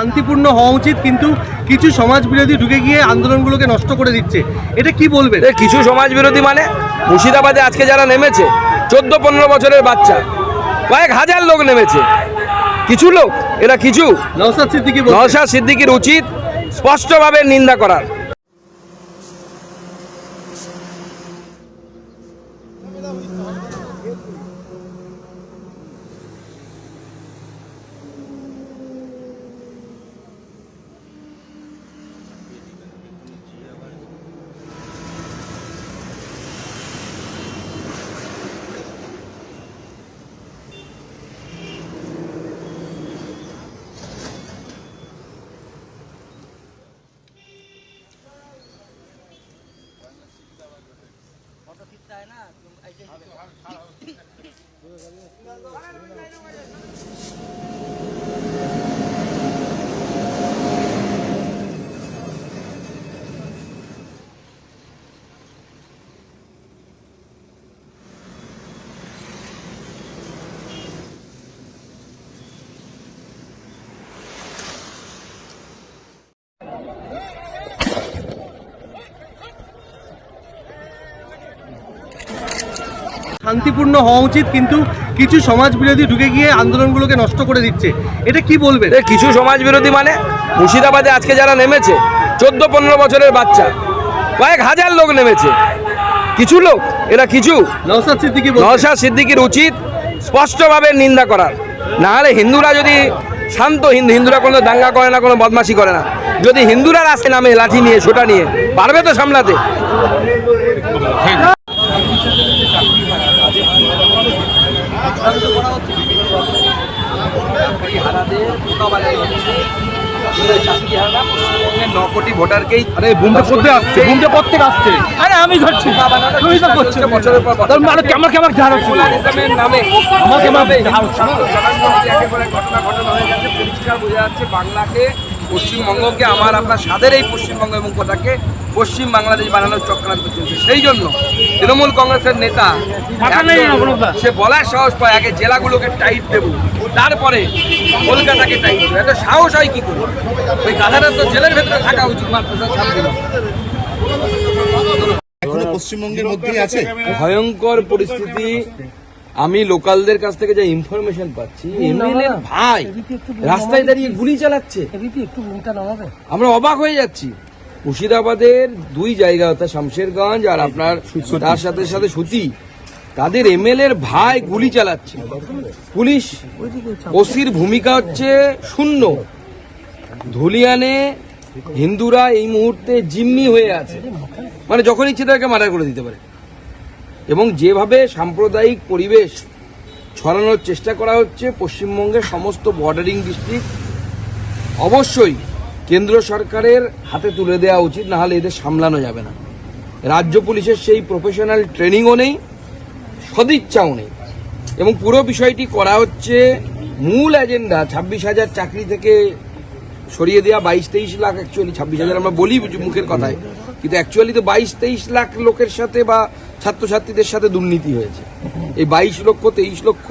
শান্তিপূর্ণ হওয়া উচিত কিন্তু কিছু সমাজ বিরোধী ঢুকে গিয়ে আন্দোলনগুলোকে নষ্ট করে দিচ্ছে। এটা কি বলবে কিছু সমাজ বিরোধী মানে? মুর্শিদাবাদে আজকে যারা নেমেছে চোদ্দ পনেরো বছরের বাচ্চা কয়েক হাজার লোক নেমেছে। কিছু লোক এরা কিছু। নওসাদ সিদ্দিকি। নওশাদ সিদ্দিকির উচিত স্পষ্টভাবে নিন্দা করার। যায় না আইডিয়া শান্তিপূর্ণ হওয়া উচিত কিন্তু কিছু সমাজ বিরোধী ঢুকে গিয়ে আন্দোলনগুলোকে নষ্ট করে দিচ্ছে। এটা কি বলবে কিছু সমাজ বিরোধী মানে? মুর্শিদাবাদে আজকে যারা নেমেছে চোদ্দ পনেরো বছরের বাচ্চা কয়েক হাজার লোক নেমেছে। কিছু লোক এরা কিছু। নওসাদ সিদ্দিকি। নওশাদ সিদ্দিকির উচিত স্পষ্টভাবে নিন্দা করার। না হলে হিন্দুরা যদি শান্ত হিন্দু হিন্দুরা কোনো দাঙ্গা করে না কোনো বদমাশি করে না। যদি হিন্দুরা রাস্তায় নামে লাঠি নিয়ে ছোটা নিয়ে পারবে তো সামলাতে? ন কোটি ভোটারকেই আরে বুমটা করতে আসছে? বুমটা প্রত্যেক আসছে? আরে আমি ধরছি। তুমি তো করছ। বছরের পর বছর। মানে কেমন কেমন ঝাড় হচ্ছে। ইসলামের নামে আমাকে এভাবে ঘটনা ঘটনা হয়ে গেছে। পরিষ্কার বোঝা যাচ্ছে বাংলাকে পশ্চিমবঙ্গকে আমার আপনার স্বাদের এই পশ্চিমবঙ্গ এবং কোটাকে পশ্চিম বাংলাদেশ বানানোর চক্রান্ত চলছে। সেই জন্য তৃণমূল কংগ্রেসের নেতা। সে বলার সাহস পায় আগে জেলাগুলোকে টাইট দেব তারপরে কলকাতাকে টাইট দেবো। এত সাহস হয় কি করে? ওই গাধাটা তো জেলের ভেতরে থাকা উচিত পশ্চিমবঙ্গের মধ্যেই আছে? ভয়ঙ্কর পরিস্থিতি আমি লোকালদের কাছ থেকে যে ইনফরমেশন পাচ্ছি ভাই রাস্তায় দাঁড়িয়ে গুলি চালাচ্ছে। আমরা অবাক হয়ে যাচ্ছি। মুর্শিদাবাদের দুই জায়গা অর্থাৎ শামশেরগঞ্জ আর আপনার তার সাথে সাথে সুতি তাদের এমএলএ এর ভাই গুলি চালাচ্ছে। পুলিশ ওসির ভূমিকা হচ্ছে শূন্য। ধুলিয়ানে হিন্দুরা এই মুহূর্তে জিম্মি হয়ে আছে। মানে যখন ইচ্ছে তাকে মার্ডার করে দিতে পারে। এবং যেভাবে সাম্প্রদায়িক পরিবেশ ছড়ানোর চেষ্টা করা হচ্ছে, পশ্চিমবঙ্গের সমস্ত বর্ডারিং ডিস্ট্রিক্ট অবশ্যই কেন্দ্র সরকারের হাতে তুলে দেওয়া উচিত না হলে এদের সামলানো যাবে না। রাজ্য পুলিশের সেই প্রফেশনাল ট্রেনিংও নেই, সদিচ্ছাও নেই। এবং পুরো বিষয়টি করা হচ্ছে, মূল এজেন্ডা ছাব্বিশ হাজার চাকরি থেকে সরিয়ে দেওয়া বাইশ তেইশ লাখ অ্যাকচুয়ালি ছাব্বিশ হাজার আমরা বলি মুখের কথায়। কিন্তু অ্যাকচুয়ালি তো বাইশ তেইশ লাখ লোকের সাথে বা ছাত্রছাত্রীদের সাথে দুর্নীতি হয়েছে। এই বাইশ লক্ষ, তেইশ লক্ষ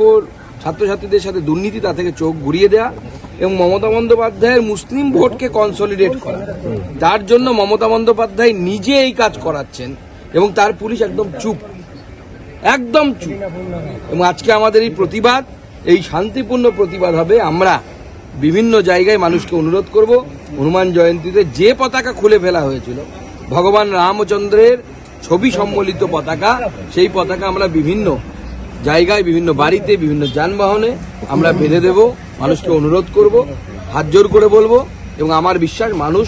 ছাত্রছাত্রীদের সাথে দুর্নীতি, তা থেকে চোখ ঘুরিয়ে দেওয়া এবং মমতা বন্দ্যোপাধ্যায়ের মুসলিম ভোটকে কনসলিডেট করা। তার জন্য মমতা বন্দ্যোপাধ্যায় নিজে এই কাজ করাচ্ছেন এবং তার পুলিশ একদম চুপ। একদম চুপ। এবং আজকে আমাদের এই প্রতিবাদ, এই শান্তিপূর্ণ প্রতিবাদ হবে। আমরা বিভিন্ন জায়গায় মানুষকে অনুরোধ করব, হনুমান জয়ন্তীতে যে পতাকা খুলে ফেলা হয়েছিল ভগবান রামচন্দ্রের ছবি সম্বলিত পতাকা। সেই পতাকা আমরা বিভিন্ন জায়গায় বিভিন্ন বাড়িতে বিভিন্ন যানবাহনে আমরা বেঁধে দেব। মানুষকে অনুরোধ করব হাত জোর করে বলব এবং আমার বিশ্বাস মানুষ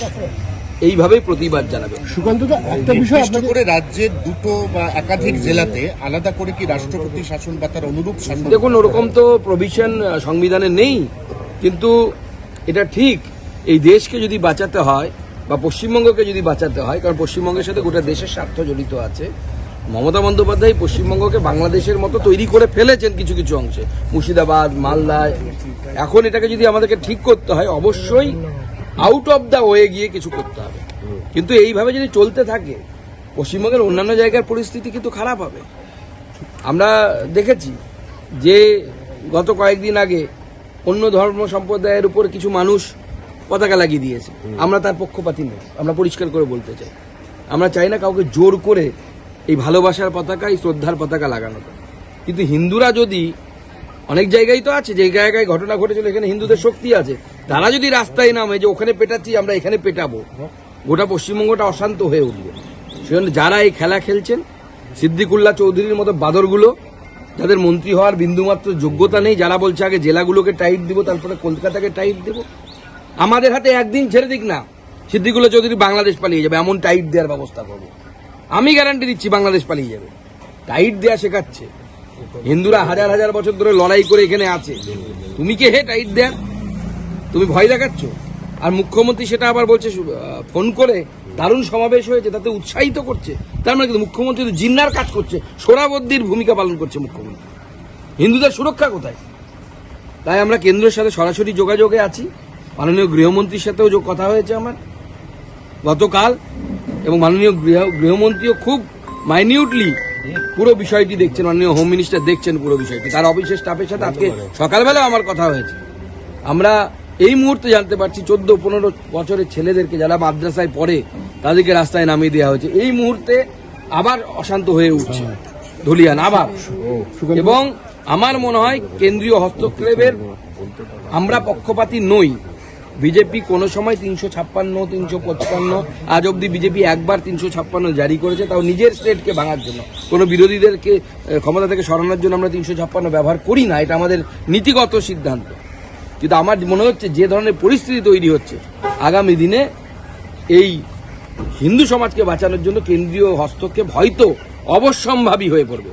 এইভাবেই প্রতিবাদ জানাবে। সুকান্তদা একটা বিষয় নির্দিষ্ট করে রাজ্যের দুটো বা একাধিক জেলাতে আলাদা করে কি রাষ্ট্রপতি শাসন বা তার অনুরূপ শাসন দেখুন ওরকম তো প্রভিশন সংবিধানে নেই। কিন্তু এটা ঠিক এই দেশকে যদি বাঁচাতে হয় বা পশ্চিমবঙ্গকে যদি বাঁচাতে হয়, কারণ পশ্চিমবঙ্গের সাথে গোটা দেশের স্বার্থ জড়িত আছে, মমতা বন্দ্যোপাধ্যায় পশ্চিমবঙ্গকে বাংলাদেশের মতো তৈরি করে ফেলেছেন কিছু কিছু অংশে। মুর্শিদাবাদ, মালদায়। এখন এটাকে যদি আমাদেরকে ঠিক করতে হয়, অবশ্যই আউট অফ দ্য ওয়ে গিয়ে কিছু করতে হবে। কিন্তু এইভাবে যদি চলতে থাকে, পশ্চিমবঙ্গের অন্যান্য জায়গার পরিস্থিতি কিন্তু খারাপ হবে। আমরা দেখেছি যে গত কয়েকদিন আগে অন্য ধর্ম সম্প্রদায়ের উপর কিছু মানুষ পতাকা লাগিয়ে দিয়েছে। আমরা তার পক্ষপাতি নই, আমরা পরিষ্কার করে বলতে চাই। আমরা চাই না কাউকে জোর করে এই ভালোবাসার পতাকা, এই শ্রদ্ধার পতাকা লাগানো কিন্তু হিন্দুরা যদি, অনেক জায়গায় তো আছে, যে জায়গায় ঘটনা ঘটেছিল, এখানে হিন্দুদের শক্তি আছে, তারা যদি রাস্তায় নামে যে ওখানে পেটাচ্ছি, আমরা এখানে পেটাবো। গোটা পশ্চিমবঙ্গটা অশান্ত হয়ে উঠবে। সেজন্য যারা এই খেলা খেলছেন, সিদ্দিকুল্লাহ চৌধুরীর মতো বাদরগুলো, যাদের মন্ত্রী হওয়ার বিন্দুমাত্র যোগ্যতা নেই, যারা বলছে আগে জেলাগুলোকে টাইট দিব, তারপরে কলকাতাকে টাইট দেব আমাদের হাতে একদিন ছেড়ে দিক না। সিদ্দিকুল্লাহ চৌধুরী বাংলাদেশ পালিয়ে যাবে, এমন টাইট দেওয়ার ব্যবস্থা করব। আমি গ্যারান্টি দিচ্ছি বাংলাদেশ পালিয়ে যাবে। টাইট দেয়া শেখাচ্ছে। হিন্দুরা হাজার হাজার বছর ধরে লড়াই করে এখানে আছে। তুমি কে হে টাইট দেন তুমি ভয় দেখাচ্ছ? আর মুখ্যমন্ত্রী সেটা আবার বলছে ফোন করে দারুণ সমাবেশ হয়েছে, তাতে উৎসাহিত করছে। তার মানে কিন্তু মুখ্যমন্ত্রী তো জিন্নার কাজ করছে, সোরাবদ্দির ভূমিকা পালন করছে মুখ্যমন্ত্রী। হিন্দুদের সুরক্ষা কোথায়? তাই আমরা কেন্দ্রের সাথে সরাসরি যোগাযোগে আছি। মাননীয় গৃহমন্ত্রীর সাথেও যোগ কথা হয়েছে আমার, গতকাল এবং মাননীয় গৃহ, গৃহমন্ত্রীও খুব মাইনিউটলি পুরো বিষয়টি দেখছেন, মাননীয় হোম মিনিস্টার দেখছেন পুরো বিষয়টি। তার অফিসের স্টাফের সাথে আজকে সকালবেলা আমার কথা হয়েছে। আমরা এই মুহূর্তে জানতে পারছি, চোদ্দ পনেরো বছরের ছেলেদেরকে যারা মাদ্রাসায় পড়ে, তাদেরকে রাস্তায় নামিয়ে দেওয়া হয়েছে। এই মুহূর্তে আবার অশান্ত হয়ে উঠছে ধুলিয়ান, আবার। এবং আমার মনে হয় কেন্দ্রীয় হস্তক্ষেপের আমরা পক্ষপাতী নই। বিজেপি কোনো সময় তিনশো ছাপ্পান্ন, তিনশো পঁচপান্ন, আজ অবধি বিজেপি একবার তিনশো ছাপ্পান্ন জারি করেছে, তাও নিজের স্টেটকে ভাঙার জন্য। কোনো বিরোধীদেরকে ক্ষমতা থেকে সরানোর জন্য আমরা তিনশো ছাপ্পান্ন ব্যবহার করি না, এটা আমাদের নীতিগত সিদ্ধান্ত। কিন্তু আমার মনে হচ্ছে যে ধরনের পরিস্থিতি তৈরি হচ্ছে, আগামী দিনে এই হিন্দু সমাজকে বাঁচানোর জন্য কেন্দ্রীয় হস্তক্ষেপ হয়তো অবশ্যম্ভাবী হয়ে পড়বে।